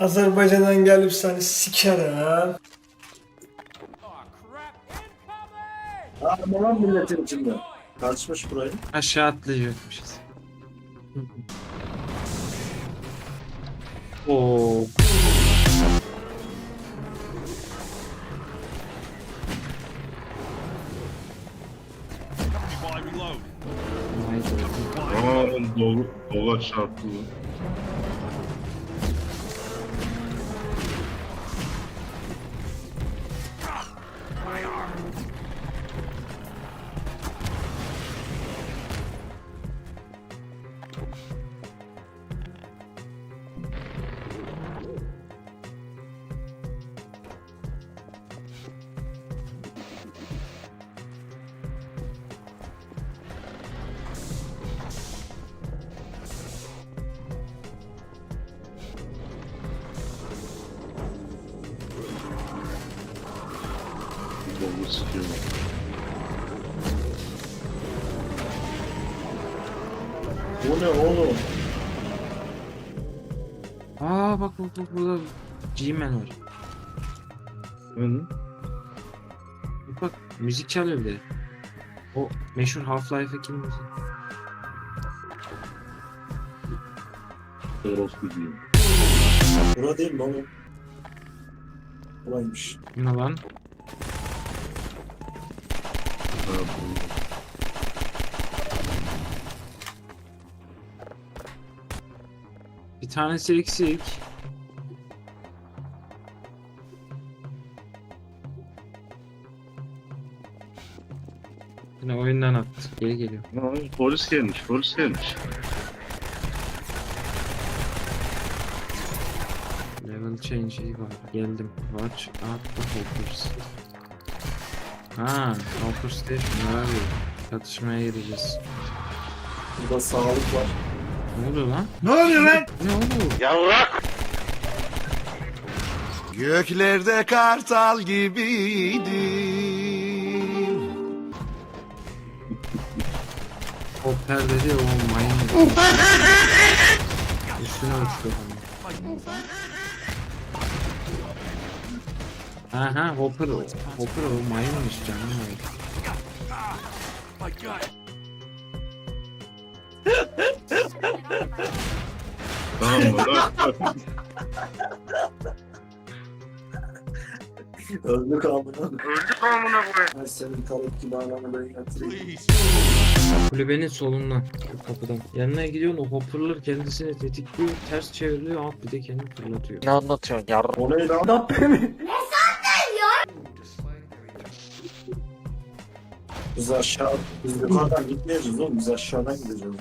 Azerbaycan'dan gelip seni sikerim. Aa, lan milletin içinde. Kaçmış burayı. Aşağı atlayacakmışız. Oo. Aa dolu, dola çarptı lan. Dolu sıkıyor. Bu ne oğlum? Aa bak bak bak burada G-Man var. Hı? Bak bak müzik çalıyor bir de. O meşhur Half-Life'deki müzik. Orospu diyeyim. Bura değil mi oğlum? Buraymış. Ne lan? Bir tanesi eksik. Yine oyundan attı. Geri geliyor. Ha, polis gelmiş, polis gelmiş. Level change'i var. Geldim. Watch out the hoppers. Ha, hopper station abi. Çatışmaya gireceğiz. Burada sağlık var. Ne oluyor lan? Ne oluyor lan? Ne oluyor? Göklerde kartal gibiydim. O perdede o mayın. Üstüne uçtu Aha hopper o. Hopper o mayınmış canım. Tamam bırak. Öldük amına. Öldük amına koyayım. Ben senin kalıp gibi ananı ben yatırayım. Kulübenin solundan kapıdan. Yanına gidiyorsun o hopperlar kendisini tetikliyor ters çeviriyor alt bir de kendini fırlatıyor. Ne anlatıyorsun yardım? O ne lan? Biz aşağı, biz yukarıdan gitmeyeceğiz oğlum. Biz aşağıdan gideceğiz.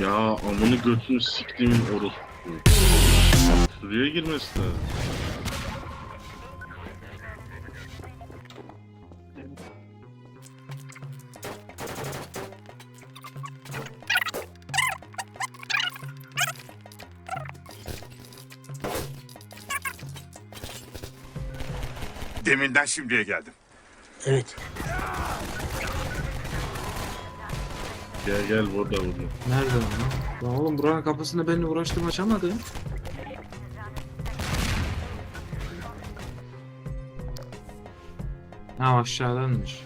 ya. Amını götünü siktiğimin orospu. Şuraya girmesi lazım. Deminden şimdiye geldim. Evet. Gel gel burada burada. Nerede lan? Lan oğlum buranın kapısını benimle uğraştım açamadı. Ha aşağıdanmış.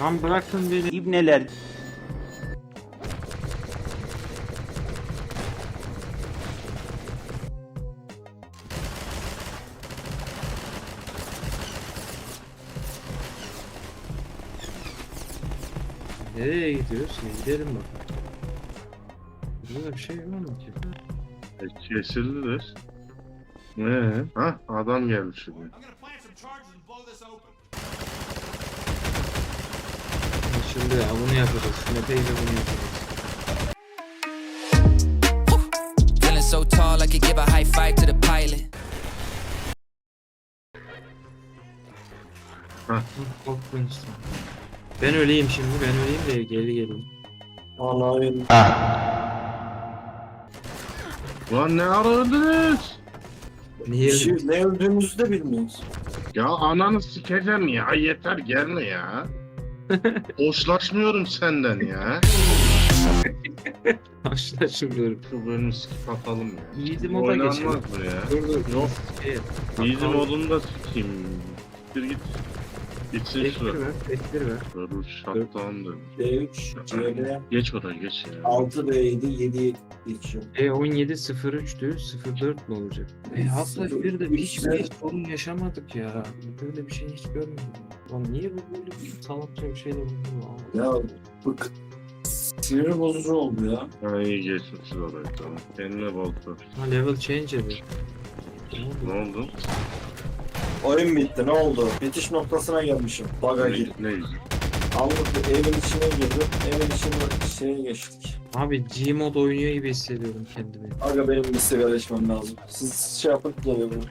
Lan bırakın beni. İbneler. Nereye gidiyoruz? Gidelim bakalım. Burada bir şey var mı ki? E, kesildiler. Ne? Ha adam gelmiş şimdi. Şimdi ya bunu yapacağız. Şimdi teyze bunu yapacağız. could give a high five to the pilot. İşte. Ben öleyim şimdi ben öleyim de geri geleyim. Anayın. Lan ne ara öldünüz? Niye Şey, ne öldüğümüzü de bilmiyoruz. Ya ananı sikeceğim ya yeter gelme ya. Hoşlaşmıyorum senden ya. Karşılaşmıyorum. Şu bölümü skip atalım ya. Easy moda Oynanmaz geçelim. mı ya? Dur dur. Yok. Easy bakalım. modunu da sikeyim. Bir git. Bitsin Ektir şu. ver, ektir ver. Dur shutdown dedim. D3, CL, Geç oraya geç ya. 6 D7, 7 geçiyor. E 17 03'tü 04 mu olacak? E Half-Life 1'de hiç bir sorun yaşamadık ya. Böyle bir şey hiç görmedim. Lan niye bu böyle bir salakça bir şeyle oluyor? Ya bık. Sinir bozucu oldu ya. Ha iyi geçmişiz oraya tamam. Kendine balta. Ha level change edin. Ne Ne oldu? Oyun bitti ne oldu? Bitiş noktasına gelmişim. Baga Ne, gir. ne? Anlık evin içine girdim. Evin içine şeye geçtik. Abi Gmod oynuyor gibi hissediyorum kendimi. Aga benim bir sigara içmem lazım. Siz şey yapıp geliyorum.